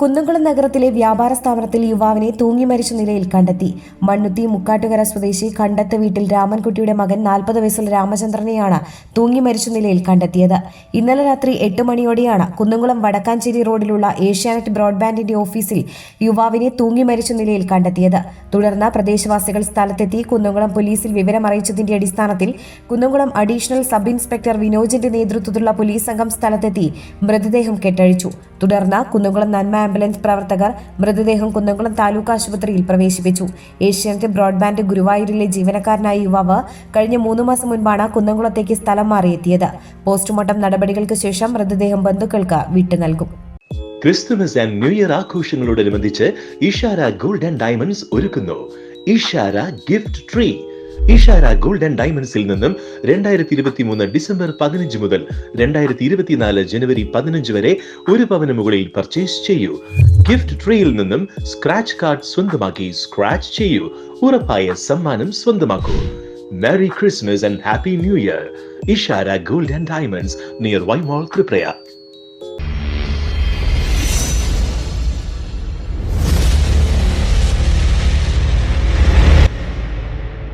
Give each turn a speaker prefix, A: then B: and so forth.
A: കുന്നംകുളം നഗരത്തിലെ വ്യാപാര സ്ഥാപനത്തിൽ യുവാവിനെ തൂങ്ങി മരിച്ച നിലയിൽ കണ്ടെത്തി. മണ്ണുത്തി മുക്കാട്ടുകര സ്വദേശി കണ്ടത്ത് വീട്ടിൽ രാമൻകുട്ടിയുടെ മകൻ നാൽപ്പത് വയസ്സുള്ള രാമചന്ദ്രനെയാണ് തൂങ്ങി മരിച്ച നിലയിൽ കണ്ടെത്തിയത്. ഇന്നലെ രാത്രി എട്ട് മണിയോടെയാണ് കുന്നംകുളം വടക്കാഞ്ചേരി റോഡിലുള്ള ഏഷ്യാനെറ്റ് ബ്രോഡ്ബാൻഡിന്റെ ഓഫീസിൽ യുവാവിനെ തൂങ്ങി മരിച്ച നിലയിൽ കണ്ടെത്തിയത്. തുടർന്ന് പ്രദേശവാസികൾ സ്ഥലത്തെത്തി കുന്നംകുളം പോലീസിൽ വിവരം അറിയിച്ചതിന്റെ അടിസ്ഥാനത്തിൽ കുന്നംകുളം അഡീഷണൽ സബ് ഇൻസ്പെക്ടർ വിനോജിന്റെ നേതൃത്വത്തിലുള്ള പോലീസ് സംഘം സ്ഥലത്തെത്തി മൃതദേഹം കെട്ടഴിച്ചു. തുടർന്ന് കുന്നംകുളം നന്മ ആംബുലൻസ് പ്രവർത്തകർ മൃതദേഹം കുന്നംകുളം താലൂക്ക് ആശുപത്രിയിൽ പ്രവേശിപ്പിച്ചു. ഏഷ്യാനെറ്റ് ബ്രോഡ്ബാൻഡ് ഗുരുവായൂരിലെ ജീവനക്കാരനായ യുവാവ് കഴിഞ്ഞ മൂന്ന് മാസം മുൻപാണ് കുന്നംകുളത്തേക്ക് സ്ഥലം മാറിയെത്തിയത്. പോസ്റ്റ്മോർട്ടം നടപടികൾക്ക് ശേഷം മൃതദേഹം ബന്ധുക്കൾക്ക് വിട്ടു നൽകും.
B: ക്രിസ്തുമസ് ആൻഡ് ന്യൂ ഇയർ ആഘോഷങ്ങളോടനുബന്ധിച്ച് ഇഷാര ഗോൾഡ് ആൻഡ് ഡയമണ്ട്സ് ഒരുക്കുന്നു. Ishara gift tree. Ishara gold and ഡയമണ്ട്സിൽ നിന്നും രണ്ടായിരത്തി ഇരുപത്തി മൂന്ന് ഡിസംബർ പതിനഞ്ച് മുതൽ രണ്ടായിരത്തി ഇരുപത്തിനാല് ജനുവരി പതിനഞ്ച് വരെ ഒരു പവന് മുകളിൽ പർച്ചേസ് ചെയ്യൂ. ഗിഫ്റ്റ് ട്രീയിൽ നിന്നും സ്ക്രാച്ച് കാർഡ് സ്വന്തമാക്കി സ്ക്രാച്ച് ചെയ്യൂ. ഉറപ്പായ സമ്മാനം സ്വന്തമാക്കൂ. Merry Christmas and happy new year Ishara gold and diamonds near Vaimol Thriprayar